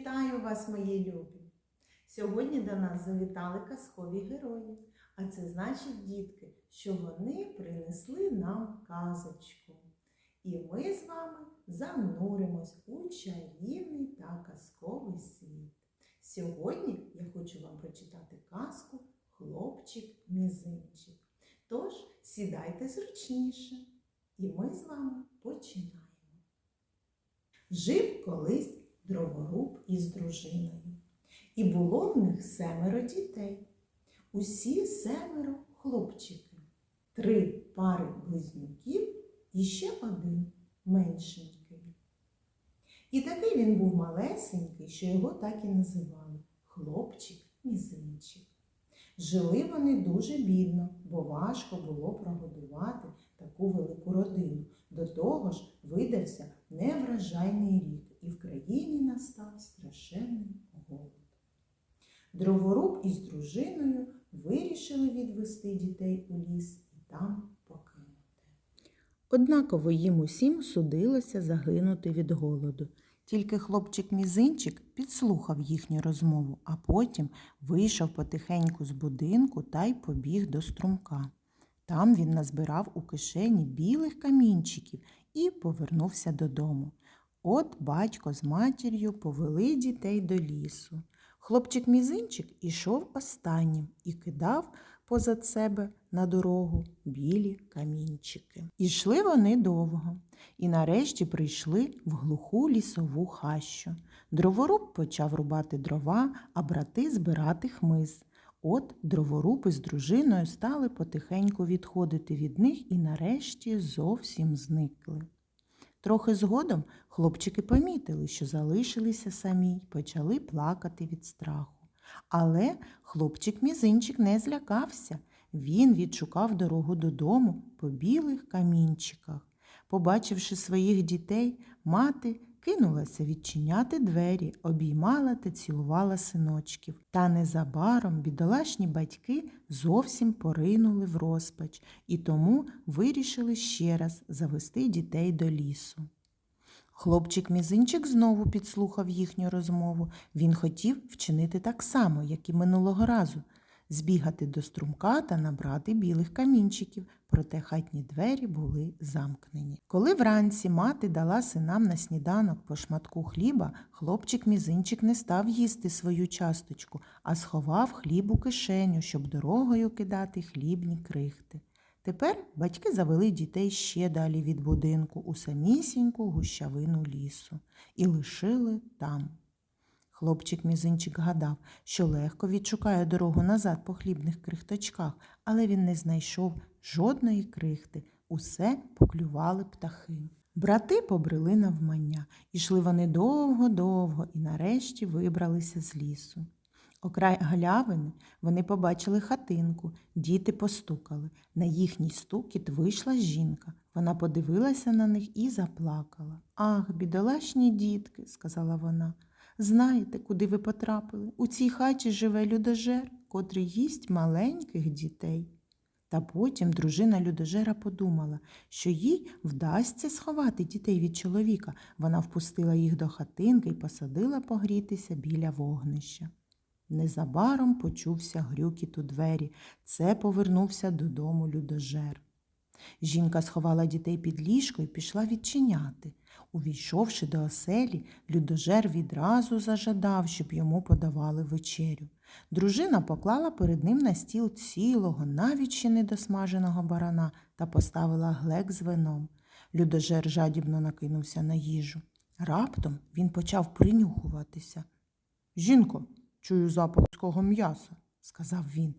Вітаю вас, мої любі! Сьогодні до нас завітали казкові герої. А це значить, дітки, що вони принесли нам казочку. І ми з вами зануримось у чарівний та казковий світ. Сьогодні я хочу вам прочитати казку Хлопчик-мізинчик. Тож сідайте зручніше, і ми з вами починаємо. Жив колись дроворуб із дружиною. І було в них семеро дітей. Усі семеро хлопчики, три пари близнюків і ще один меншенький. І такий він був малесенький, що його так і називали хлопчик-мізинчик. Жили вони дуже бідно, бо важко було прогодувати таку велику родину. До того ж, видався неврожайний рік, і в країні настав страшенний голод. Дроворуб із дружиною вирішили відвести дітей у ліс і там покинути. Однаково їм усім судилося загинути від голоду. Тільки хлопчик мізинчик підслухав їхню розмову, а потім вийшов потихеньку з будинку та й побіг до струмка. Там він назбирав у кишені білих камінчиків і повернувся додому. От батько з матір'ю повели дітей до лісу. Хлопчик мізинчик ішов останнім і кидав позад себе на дорогу білі камінчики. Ішли вони довго і нарешті прийшли в глуху лісову хащу. Дроворуб почав рубати дрова, а брати збирати хмиз. От дроворуб із дружиною стали потихеньку відходити від них і нарешті зовсім зникли. Трохи згодом хлопчики помітили, що залишилися самі й почали плакати від страху. Але хлопчик мізинчик не злякався. Він відшукав дорогу додому по білих камінчиках. Побачивши своїх дітей, мати кинулася відчиняти двері, обіймала та цілувала синочків. Та незабаром бідолашні батьки зовсім поринули в розпач і тому вирішили ще раз завести дітей до лісу. Хлопчик мізинчик знову підслухав їхню розмову. Він хотів вчинити так само, як і минулого разу збігати до струмка та набрати білих камінчиків, проте хатні двері були замкнені. Коли вранці мати дала синам на сніданок по шматку хліба, хлопчик мізинчик не став їсти свою часточку, а сховав хліб у кишеню, щоб дорогою кидати хлібні крихти. Тепер батьки завели дітей ще далі від будинку у самісіньку гущавину лісу і лишили там. Хлопчик мізинчик гадав, що легко відшукає дорогу назад по хлібних крихточках, але він не знайшов жодної крихти. Усе поклювали птахи. Брати побрели навмання. Ішли вони довго-довго і нарешті вибралися з лісу. Окрай галявини вони побачили хатинку, діти постукали. На їхній стукіт вийшла жінка. Вона подивилася на них і заплакала. Ах, бідолашні дітки, сказала вона. Знаєте, куди ви потрапили? У цій хаті живе людожер, котрий їсть маленьких дітей. Та потім дружина людожера подумала, що їй вдасться сховати дітей від чоловіка. Вона впустила їх до хатинки і посадила погрітися біля вогнища. Незабаром почувся грюкіт у двері. Це повернувся додому людожер. Жінка сховала дітей під ліжко і пішла відчиняти. Увійшовши до оселі, людожер відразу зажадав, щоб йому подавали вечерю. Дружина поклала перед ним на стіл цілого, навіть ще недосмаженого барана та поставила глек з вином. Людожер жадібно накинувся на їжу. Раптом він почав принюхуватися. Жінко, чую запах м'яса, сказав він.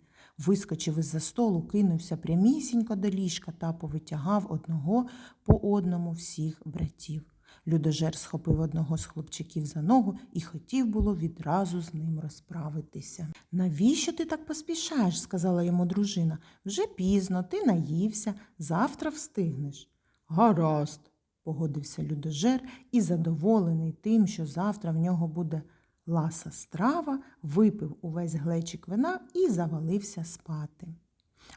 Вискочив із-за столу, кинувся прямісінько до ліжка та повитягав одного по одному всіх братів. Людожер схопив одного з хлопчиків за ногу і хотів було відразу з ним розправитися. Навіщо ти так поспішаєш? сказала йому дружина. Вже пізно, ти наївся, завтра встигнеш. Гаразд, погодився людожер і, задоволений тим, що завтра в нього буде ласа страва, випив увесь глечик вина і завалився спати.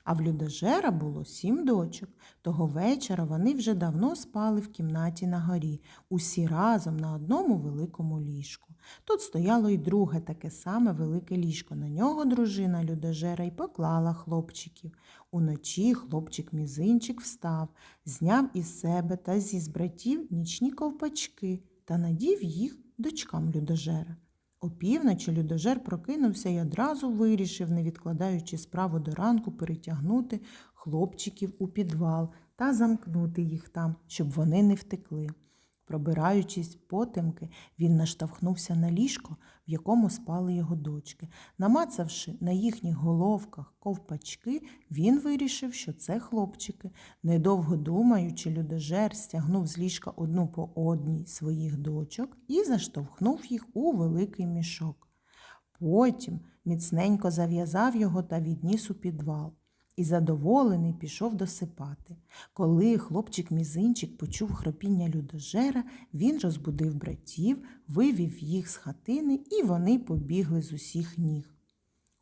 А в людожера було сім дочок. Того вечора вони вже давно спали в кімнаті на горі, усі разом на одному великому ліжку. Тут стояло й друге таке саме велике ліжко. На нього дружина людожера й поклала хлопчиків. Уночі хлопчик мізинчик встав, зняв із себе та зі братів нічні ковпачки та надів їх дочкам людожера. Опівночі людожер прокинувся і одразу вирішив, не відкладаючи справу до ранку, перетягнути хлопчиків у підвал та замкнути їх там, щоб вони не втекли. Пробираючись потемки, він наштовхнувся на ліжко, в якому спали його дочки. Намацавши на їхніх головках ковпачки, він вирішив, що це хлопчики. Недовго думаючи, людожер стягнув з ліжка одну по одній своїх дочок і заштовхнув їх у великий мішок. Потім міцненько зав'язав його та відніс у підвал. І задоволений пішов досипати. Коли хлопчик мізинчик почув хропіння людожера, він розбудив братів, вивів їх з хатини, і вони побігли з усіх ніг.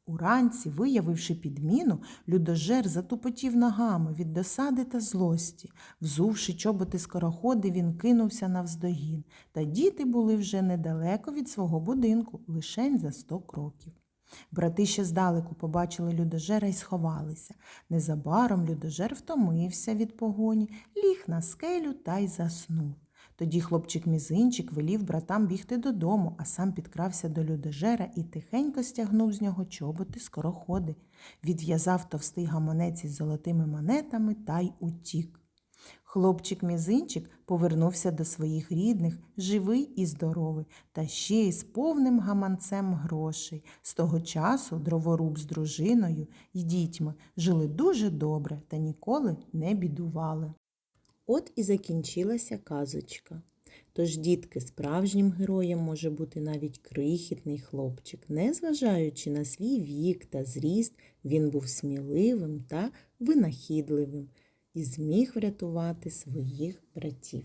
Уранці, виявивши підміну, людожер затупотів ногами від досади та злості. Взувши чоботи скороходи, він кинувся навздогін, та діти були вже недалеко від свого будинку, лишень за сто кроків. Брати ще здалеку побачили людожера і сховалися. Незабаром людожер втомився від погоні, ліг на скелю та й заснув. Тоді хлопчик мізинчик велів братам бігти додому, а сам підкрався до людожера і тихенько стягнув з нього чоботи скороходи, відв'язав товстий гаманець із золотими монетами та й утік. Хлопчик мізинчик повернувся до своїх рідних, живий і здоровий, та ще й з повним гаманцем грошей. З того часу дроворуб з дружиною і дітьми жили дуже добре та ніколи не бідували. От і закінчилася казочка. Тож, дітки, справжнім героєм може бути навіть крихітний хлопчик. Незважаючи на свій вік та зріст, він був сміливим та винахідливим і зміг врятувати своїх братів.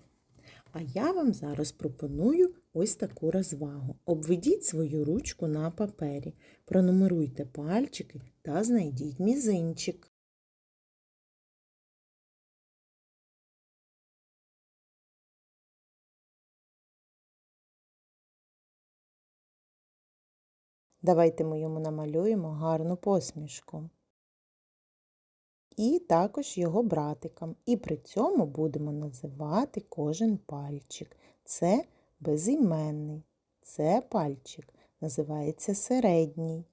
А я вам зараз пропоную ось таку розвагу. Обведіть свою ручку на папері, пронумеруйте пальчики та знайдіть мізинчик. Давайте ми йому намалюємо гарну посмішку. І також його братикам. І при цьому будемо називати кожен пальчик. Це безіменний. Це пальчик називається середній.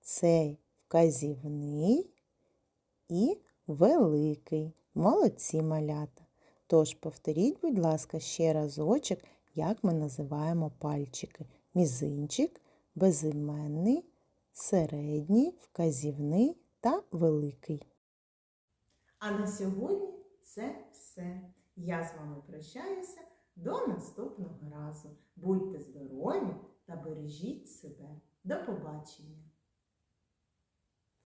Цей вказівний і великий. Молодці малята. Тож повторіть, будь ласка, ще разочок, як ми називаємо пальчики. Мізинчик, безіменний, середній, вказівний та великий. А на сьогодні це все. Я з вами прощаюся до наступного разу. Будьте здорові та бережіть себе. До побачення!